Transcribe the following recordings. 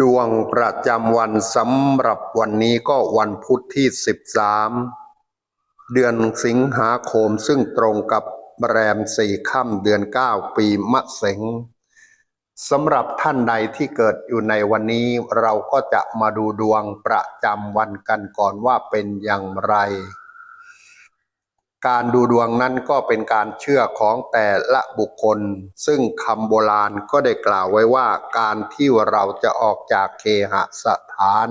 ดวงประจำวันสำหรับวันนี้ก็วันพุธที่ 13 เดือนสิงหาคมซึ่งตรงกับแรมสี่ค่ำเดือน 9 ปีมะเสงสำหรับท่านใดที่เกิดอยู่ในวันนี้เราก็จะมาดูดวงประจำวันกันก่อนว่าเป็นอย่างไร การดูดวงนั้นก็เป็นการเชื่อของแต่ละบุคคล ซึ่งคำโบราณก็ได้กล่าวไว้ว่าการที่เราจะออกจากเคหสถาน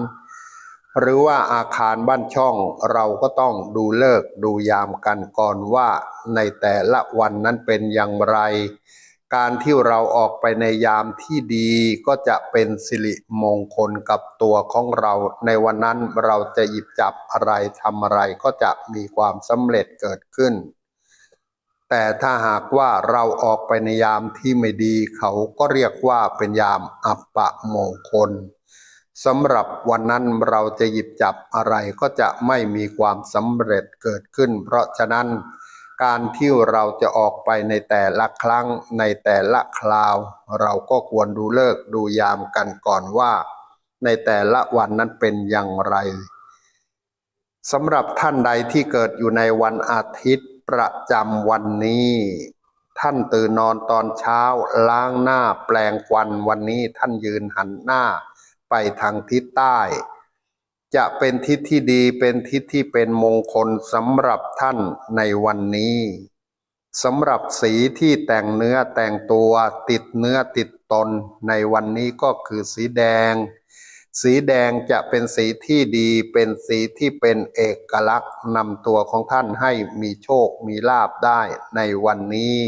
หรือว่าอาคารบ้านช่องเราก็ต้องดูเลิกดูยามกันก่อนว่าในแต่ละวันนั้นเป็นอย่างไร การที่เราออกไปในยามที่ดีก็จะเป็นสิริมงคลกับตัวของเรา ในวันนั้นเราจะหยิบจับอะไรทำอะไรก็จะมีความสำเร็จเกิดขึ้น แต่ถ้าหากว่าเราออกไปในยามที่ไม่ดี เขาก็เรียกว่าเป็นยามอัปปะมงคลสำหรับวันนั้นเราจะหยิบจับอะไรก็จะไม่มีความสำเร็จเกิดขึ้น เพราะฉะนั้น การที่เราจะออกไปในแต่ละครั้งในแต่ละคราว เราก็ควรดูเลิกดูยามกันก่อนว่า ในแต่ละวันนั้นเป็นอย่างไรสำหรับท่านใดที่เกิดอยู่ในวันอาทิตย์ประจำวันนี้ ท่านตื่นนอนตอนเช้าล้างหน้าแปลงควันวันนี้ท่านยืนหันหน้าไปทางทิศใต้ จะเป็นทิศที่ดีเป็นทิศที่เป็นมงคลสำหรับท่านในวันนี้สำหรับสีที่แต่งเนื้อแต่งตัวติดเนื้อติดตนในวันนี้ก็คือสีแดง สีแดงจะเป็นสีที่ดีเป็นสีที่เป็นเอกลักษณ์นำตัวของท่านให้มีโชคมีลาบได้ในวันนี้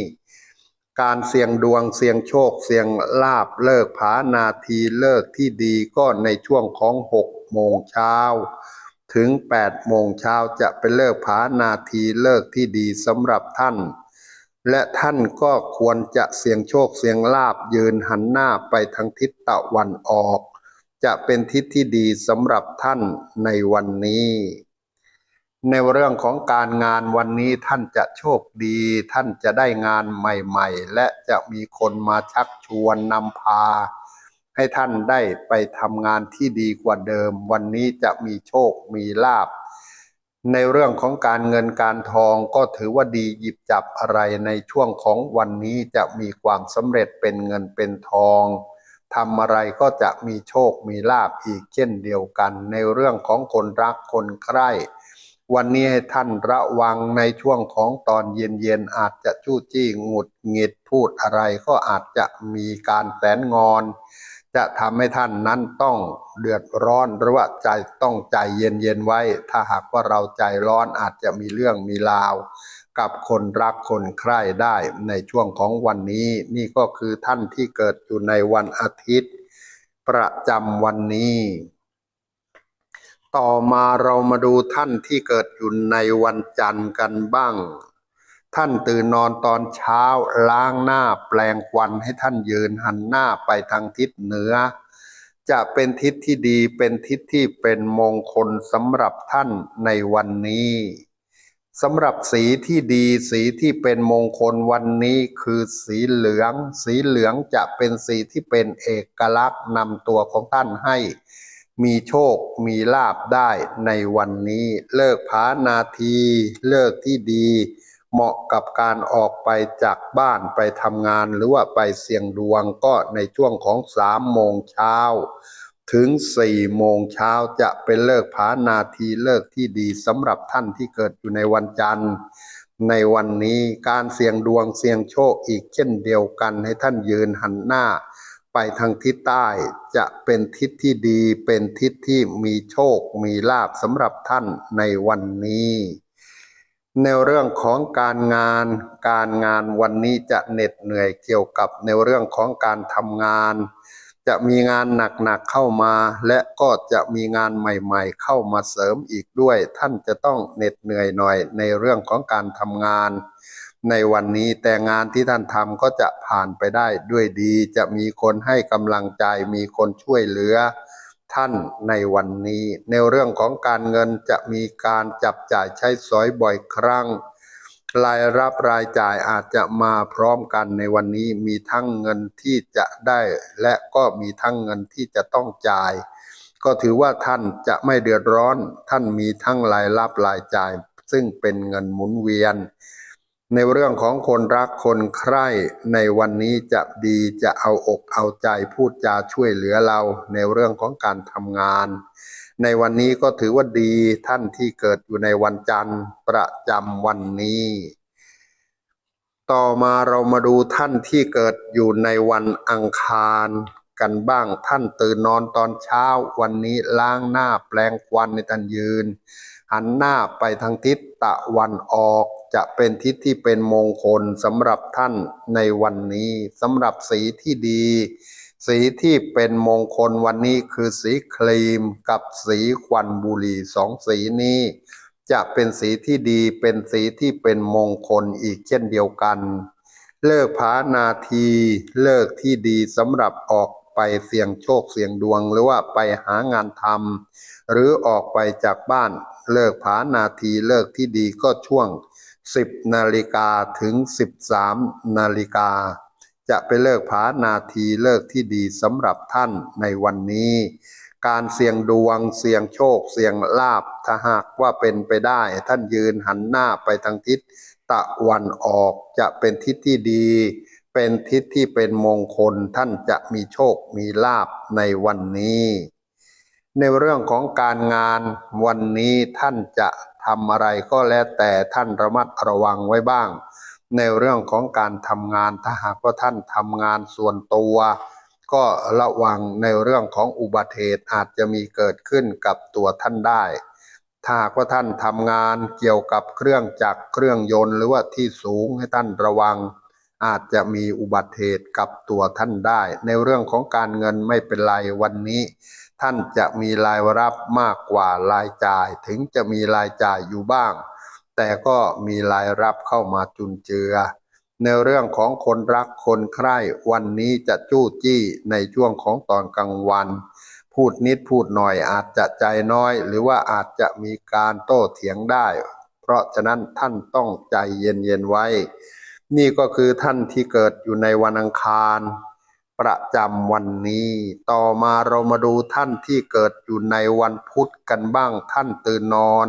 การเสี่ยงดวงเสี่ยงโชคเสี่ยงลาบเลิกผานาทีเลิกที่ดีก็ในช่วงของหก โมงเช้าถึงแปดโมงเช้าจะเป็นเลิกผานาทีเลิกที่ดีสำหรับท่าน และท่านก็ควรจะเสี่ยงโชคเสี่ยงลาบยืนหันหน้าไปทางทิศตะวันออก จะเป็นทิศที่ดีสำหรับท่านในวันนี้ ในเรื่องของการงานวันนี้ท่านจะโชคดี ท่านจะได้งานใหม่ ๆ และจะมีคนมาชักชวนนำพา ให้ท่านได้ไปทำงานที่ดีกว่าเดิม วันนี้จะมีโชคมีลาบ ในเรื่องของการเงินการทองก็ถือว่าดีหยิบจับอะไรในช่วงของวันนี้จะมีความสำเร็จเป็นเงินเป็นทองทำอะไรก็จะมีโชคมีลาบอีกเช่นเดียวกัน ในเรื่องของคนรักคนใคร่วันนี้ให้ท่านระวังในช่วงของตอนเย็นๆอาจจะจู้จี้หงุดหงิดพูดอะไรก็อาจจะมีการแสนงอน จะทำให้ท่านนั้นต้องเดือดร้อนหรือว่าใจต้องใจเย็นๆไว้ ถ้าหากว่าเราใจร้อนอาจจะมีเรื่องมีราว กับคนรักคนใคร่ได้ในช่วงของวันนี้ นี่ก็คือท่านที่เกิดอยู่ในวันอาทิตย์ ประจำวันนี้ ต่อมาเรามาดูท่านที่เกิดอยู่ในวันจันทร์กันบ้าง ท่านตื่นนอนตอนเช้าล้างหน้าแปลงควันให้ท่านยืนหันหน้าไปทางทิศเหนือ จะเป็นทิศที่ดีเป็นทิศที่เป็นมงคลสำหรับท่านในวันนี้สำหรับสีที่ดีสีที่เป็นมงคลวันนี้คือสีเหลือง สีเหลืองจะเป็นสีที่เป็นเอกลักษณ์นำตัวของท่านให้ มีโชคมีลาบได้ในวันนี้ เลิกผานาที เลิกที่ดี เหมาะกับการออกไปจากบ้านไปทำงานหรือว่าไปเสี่ยงดวงก็ในช่วงของสามโมงเช้าถึงสี่โมงเช้าจะเป็นเลิกผานาทีเลิกที่ดีสำหรับท่านที่เกิดอยู่ในวันจันทร์ ในวันนี้การเสี่ยงดวงเสี่ยงโชคอีกเช่นเดียวกันให้ท่านยืนหันหน้า ไปทางทิศใต้จะเป็นทิศที่ดีเป็นทิศที่มีโชคมีลาบสำหรับท่านในวันนี้ ในเรื่องของการงานการงานวันนี้จะเหน็ดเหนื่อยเกี่ยวกับในเรื่องของการทำงาน จะมีงานหนักๆเข้ามา และก็จะมีงานใหม่ๆ เข้ามาเสริมอีกด้วย ท่านจะต้องเหน็ดเหนื่อยหน่อยในเรื่องของการทำงาน ในวันนี้แต่งานที่ท่านทำก็จะผ่านไปได้ด้วยดี จะมีคนให้กำลังใจมีคนช่วยเหลือ ท่านในวันนี้ ในเรื่องของการเงินจะมีการจับจ่ายใช้สอยบ่อยครั้ง รายรับรายจ่ายอาจจะมาพร้อมกันในวันนี้มีทั้งเงินที่จะได้ และก็มีทั้งเงินที่จะต้องจ่าย ก็ถือว่าท่านจะไม่เดือดร้อน ท่านมีทั้งรายรับรายจ่าย ซึ่งเป็นเงินหมุนเวียน ในเรื่องของคนรักคนใคร่ในวันนี้จะดีจะเอาอกเอาใจพูดจาช่วยเหลือเราในเรื่องของการทำงาน ในวันนี้ก็ถือว่าดีท่านที่เกิดอยู่ในวันจันทร์ประจำวันนี้ ต่อมาเรามาดูท่านที่เกิดอยู่ในวันอังคารกันบ้างท่านตื่นนอนตอนเช้าวันนี้ล้างหน้าแปลงควันในท่านยืน หันหน้าไปทางทิศตะวันออก จะเป็นทิศที่เป็นมงคลสำหรับท่านในวันนี้สำหรับสีที่ดี สีที่เป็นมงคลวันนี้คือสีครีมกับสีควันบุหรี่สองสีนี้ จะเป็นสีที่ดีเป็นสีที่เป็นมงคลอีกเช่นเดียวกัน เลิกผานาทีเลิกที่ดีสำหรับออกไปเสี่ยงโชคเสี่ยงดวงหรือว่าไปหางานทำหรือออกไปจากบ้านเลิกผานาทีเลิกที่ดีก็ช่วง 10 นาฬิกาถึง 13 นาฬิกา จะไปเลิกผานาทีเลิกที่ดีสำหรับท่านในวันนี้ การเสี่ยงดวงเสี่ยงโชค เสี่ยงลาบถ้าหากว่าเป็นไปได้ ท่านยืนหันหน้าไปทางทิศตะวันออกจะเป็นทิศที่ดี เป็นทิศที่เป็นมงคลท่านจะมีโชคมีลาบในวันนี้ ในเรื่องของการงานวันนี้ท่านจะ ทำอะไรก็แล้วแต่ท่านระมัดระวังไว้บ้าง ในเรื่องของการทำงานถ้าหากว่าท่านทำงานส่วนตัว ก็ระวังในเรื่องของอุบัติเหตุอาจจะมีเกิดขึ้นกับตัวท่านได้ ถ้าหากว่าท่านทำงานเกี่ยวกับเครื่องจักรเครื่องยนต์หรือว่าที่สูงให้ท่านระวัง อาจจะมีอุบัติเหตุกับตัวท่านได้ ในเรื่องของการเงินไม่เป็นไรวันนี้ ท่านจะมีรายรับมากกว่ารายจ่าย ถึงจะมีรายจ่ายอยู่บ้าง แต่ก็มีรายรับเข้ามาจุนเจือ ในเรื่องของคนรักคนใคร่วันนี้จะจู้จี้ในช่วงของตอนกลางวัน พูดนิดพูดหน่อยอาจจะใจน้อย หรือว่าอาจจะมีการโต้เถียงได้ เพราะฉะนั้นท่านต้องใจเย็นๆไว้ นี่ก็คือท่านที่เกิดอยู่ในวันอังคาร ประจำวันนี้ ต่อมาเรามาดูท่านที่เกิดอยู่ในวันพุธกันบ้างท่านตื่นนอน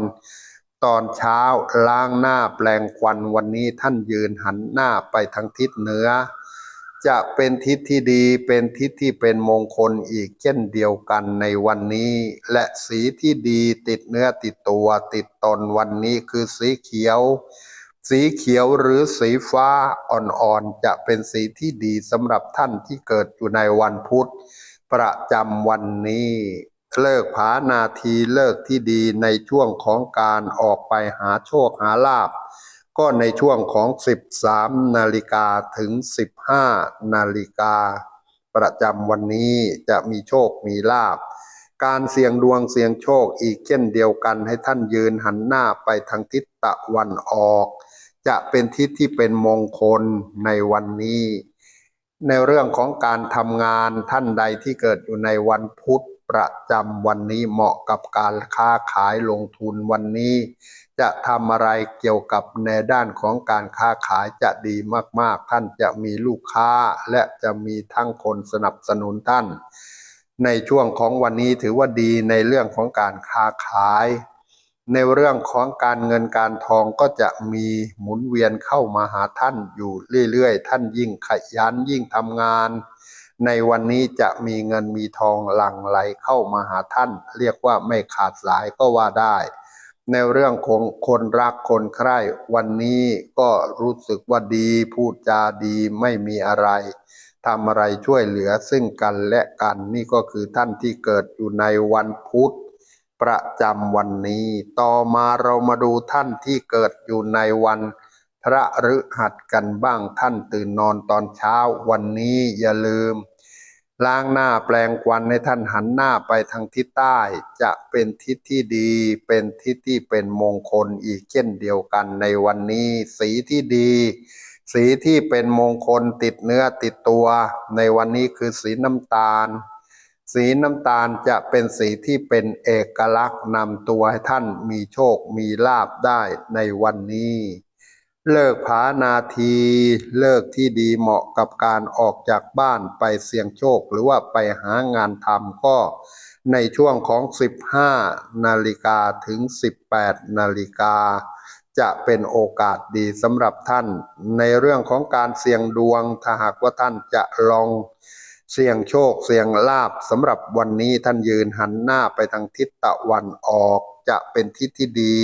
ตอนเช้าล้างหน้าแปลงควันวันนี้ท่านยืนหันหน้าไปทางทิศเหนือ จะเป็นทิศที่ดีเป็นทิศที่เป็นมงคลอีกเช่นเดียวกันในวันนี้ และสีที่ดีติดเนื้อติดตัวติดตนวันนี้คือสีเขียว สีเขียวหรือสีฟ้าอ่อนๆ จะเป็นสีที่ดีสำหรับท่านที่เกิดอยู่ในวันพุธ ประจำวันนี้ เลิกผานาทีเลิกที่ดีในช่วงของการออกไปหาโชคหาลาบ ก็ในช่วงของ 13 นาฬิกาถึง 15 นาฬิกา ประจำวันนี้จะมีโชคมีลาบการเสี่ยงดวงเสี่ยงโชคอีกเช่นเดียวกันให้ท่านยืนหันหน้าไปทางทิศตะวันออก จะเป็นทิศที่เป็นมงคลในวันนี้ ในเรื่องของการทำงานท่านใดที่เกิดอยู่ในวันพุธประจำวันนี้เหมาะกับการค้าขายลงทุนวันนี้ จะทำอะไรเกี่ยวกับในด้านของการค้าขายจะดีมากๆ ท่านจะมีลูกค้าและจะมีทั้งคนสนับสนุนท่าน ในช่วงของวันนี้ถือว่าดีในเรื่องของการค้าขาย ในเรื่องของการเงินการทองก็จะมีหมุนเวียนเข้ามาหาท่านอยู่เรื่อยๆ ท่านยิ่งขยันยิ่งทำงาน ในวันนี้จะมีเงินมีทองหลั่งไหลเข้ามาหาท่าน เรียกว่าไม่ขาดสายก็ว่าได้ ในเรื่องของคนรักคนใคร่วันนี้ก็รู้สึกว่าดีพูดจาดีไม่มีอะไรทำอะไรช่วยเหลือซึ่งกันและกันนี่ก็คือท่านที่เกิดอยู่ในวันพุธ ประจำวันนี้ ต่อมาเรามาดูท่านที่เกิดอยู่ในวัน พระฤหัสกันบ้างท่านตื่นนอนตอนเช้าวันนี้อย่าลืม ล้างหน้าแปลงควันให้ท่านหันหน้าไปทางทิศใต้ จะเป็นทิศที่ดี เป็นทิศที่เป็นมงคลอีกเช่นเดียวกันในวันนี้ สีที่ดี สีที่เป็นมงคลติดเนื้อติดตัว ในวันนี้คือสีน้ำตาล สีน้ำตาลจะเป็นสีที่เป็นเอกลักษณ์นำตัวให้ท่านมีโชคมีลาบได้ในวันนี้ เลิกผานาที เลิกที่ดีเหมาะกับการออกจากบ้านไปเสี่ยงโชค หรือว่าไปหางานทำก็ในช่วงของ 15 นาฬิกาถึง 18 นาฬิกา จะเป็นโอกาสดีสำหรับท่าน ในเรื่องของการเสี่ยงดวงถ้าหากว่าท่านจะลอง เสี่ยงโชคเสี่ยงลาบสำหรับวันนี้ท่านยืนหันหน้าไปทางทิศตะวันออกจะเป็นทิศที่ดี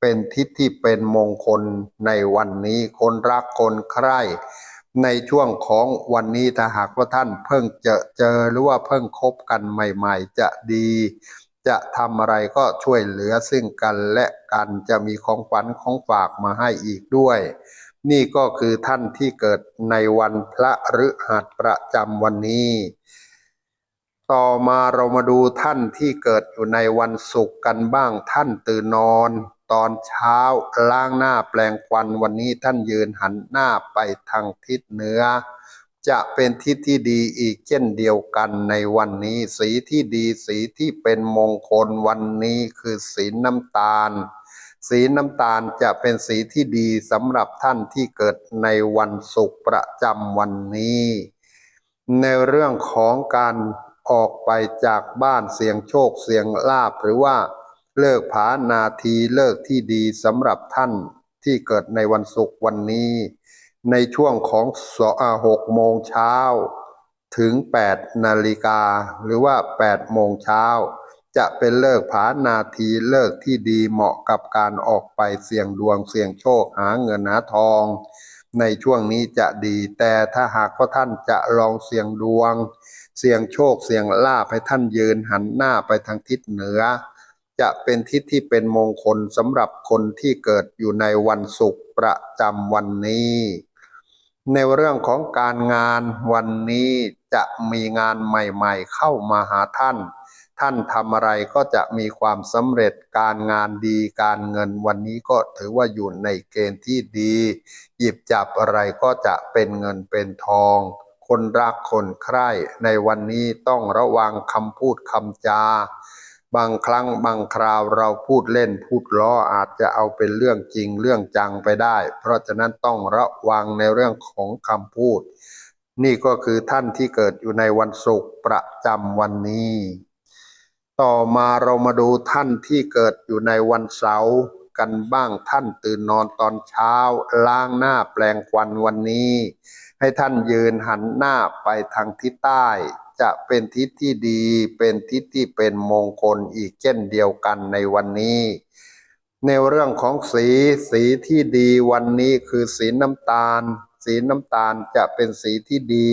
เป็นทิศที่เป็นมงคลในวันนี้คนรักคนใครในช่วงของวันนี้ถ้าหากว่าท่านเพิ่งเจอเจอหรือว่าเพิ่งคบกันใหม่ ๆ จะดี จะทำอะไรก็ช่วยเหลือซึ่งกันและกันจะมีของขวัญของฝากมาให้อีกด้วย นี่ก็คือท่านที่เกิดในวันพระฤหัสประจำวันนี้ ต่อมาเรามาดูท่านที่เกิดอยู่ในวันศุกร์กันบ้างท่านตื่นนอน ตอนเช้าล้างหน้าแปลงควันวันนี้ท่านยืนหันหน้าไปทางทิศเหนือ จะเป็นทิศที่ดีอีกเช่นเดียวกันในวันนี้ สีที่ดีสีที่เป็นมงคลวันนี้คือสีน้ำตาล สีน้ำตาลจะเป็นสีที่ดีสำหรับท่านที่เกิดในวันศุกร์ประจำวันนี้ ในเรื่องของการออกไปจากบ้านเสียงโชคเสียงลาบหรือว่าเลิกผานาทีเลิกที่ดีสำหรับท่านที่เกิดในวันศุกร์วันนี้ ในช่วงของสหกโมงเช้าถึง 8 นาฬิกาหรือว่า 8 โมงเช้า จะเป็นเลิกผานาทีเลิกที่ดีเหมาะกับการออกไปเสี่ยงดวงเสี่ยงโชคหาเงินหาทอง ในช่วงนี้จะดี แต่ถ้าหากว่าท่านจะลองเสี่ยงดวง เสี่ยงโชคเสี่ยงลาภให้ท่านยืนหันหน้าไปทางทิศเหนือ จะเป็นทิศที่เป็นมงคลสำหรับคนที่เกิดอยู่ในวันศุกร์ประจำวันนี้ ในเรื่องของการงานวันนี้จะมีงานใหม่ ๆ เข้ามาหาท่าน ท่านทำอะไรก็จะมีความสำเร็จการงานดีการเงินวันนี้ก็ถือว่าอยู่ในเกณฑ์ที่ดี หยิบจับอะไรก็จะเป็นเงินเป็นทอง คนรักคนใคร่ในวันนี้ต้องระวังคำพูดคำจา บางครั้งบางคราวเราพูดเล่นพูดล้ออาจจะเอาเป็นเรื่องจริงเรื่องจังไปได้ เพราะฉะนั้นต้องระวังในเรื่องของคำพูด นี่ก็คือท่านที่เกิดอยู่ในวันศุกร์ประจำวันนี้ ต่อมาเรามาดูท่านที่เกิดอยู่ในวันเสาร์กันบ้างท่านตื่นนอนตอนเช้า ล้างหน้าแปลงควันวันนี้ ให้ท่านยืนหันหน้าไปทางทิศใต้ จะเป็นทิศที่ดีเป็นทิศที่เป็นมงคลอีกเช่นเดียวกันในวันนี้ ในเรื่องของสีสีที่ดีวันนี้คือสีน้ำตาล สีน้ำตาลจะเป็นสีที่ดี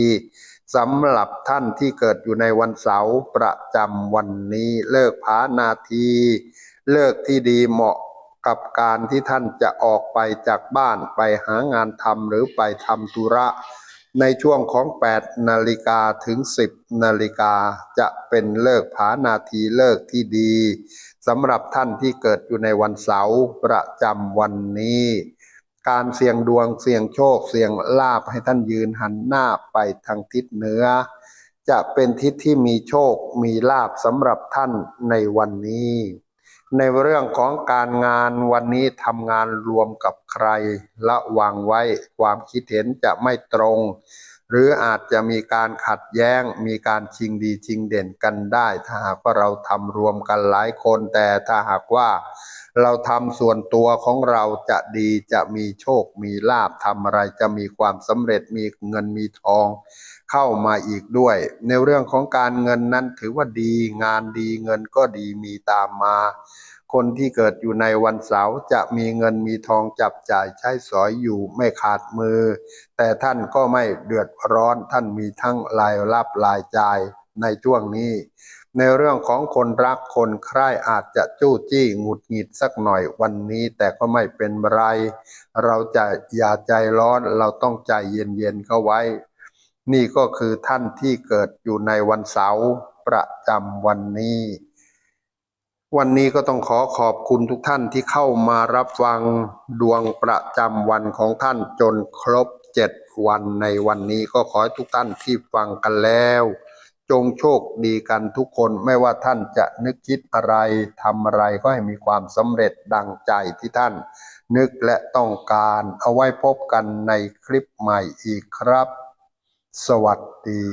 สำหรับท่านที่เกิดอยู่ในวันเสาร์ประจำวันนี้เลิกผานาที เลิกที่ดีเหมาะกับการที่ท่านจะออกไปจากบ้านไปหางานทำหรือไปทำธุระ ในช่วงของ 8 นาฬิกาถึง 10 นาฬิกาจะเป็นเลิกผานาทีเลิกที่ดีสำหรับท่านที่เกิดอยู่ในวันเสาร์ประจำวันนี้ การเสี่ยงดวงเสี่ยงโชค เสี่ยงลาภให้ท่านยืนหันหน้าไปทางทิศเหนือ จะเป็นทิศที่มีโชคมีลาภสำหรับท่านในวันนี้ ในเรื่องของการงานวันนี้ทำงานรวมกับใครระวังไว้ความคิดเห็นจะไม่ตรง หรืออาจจะมีการขัดแย้ง มีการชิงดีชิงเด่นกันได้ ถ้าหากว่าเราทำรวมกันหลายคนแต่ถ้าหากว่า เราทำส่วนตัวของเราจะดีจะมีโชคมีลาภทำอะไรจะมีความสำเร็จมีเงินมีทอง เข้ามาอีกด้วย ในเรื่องของการเงินนั้นถือว่าดีงานดีเงินก็ดีมีตามมา คนที่เกิดอยู่ในวันเสาร์จะมีเงินมีทองจับจ่ายใช้สอยอยู่ไม่ขาดมือ แต่ท่านก็ไม่เดือดร้อนท่านมีทั้งรายรับรายจ่ายในช่วงนี้ ในเรื่องของคนรักคนใคร่อาจจะจู้จี้หงุดหงิดสักหน่อยวันนี้ แต่ก็ไม่เป็นไร เราจะอย่าใจร้อนเราต้องใจเย็นๆเข้าไว้ นี่ก็คือท่านที่เกิดอยู่ในวันเสาร์ประจำวันนี้ วันนี้ก็ต้องขอขอบคุณทุกท่านที่เข้ามารับฟังดวงประจำวันของท่านจนครบเจ็ดวันในวันนี้ก็ขอให้ทุกท่านที่ฟังกันแล้ว จงโชคดีกันทุกคนไม่ว่าท่านจะนึกคิดอะไรทำอะไรก็ให้มีความสำเร็จดังใจที่ท่าน นึกและต้องการเอาไว้พบกันในคลิปใหม่อีกครับ สวัสดี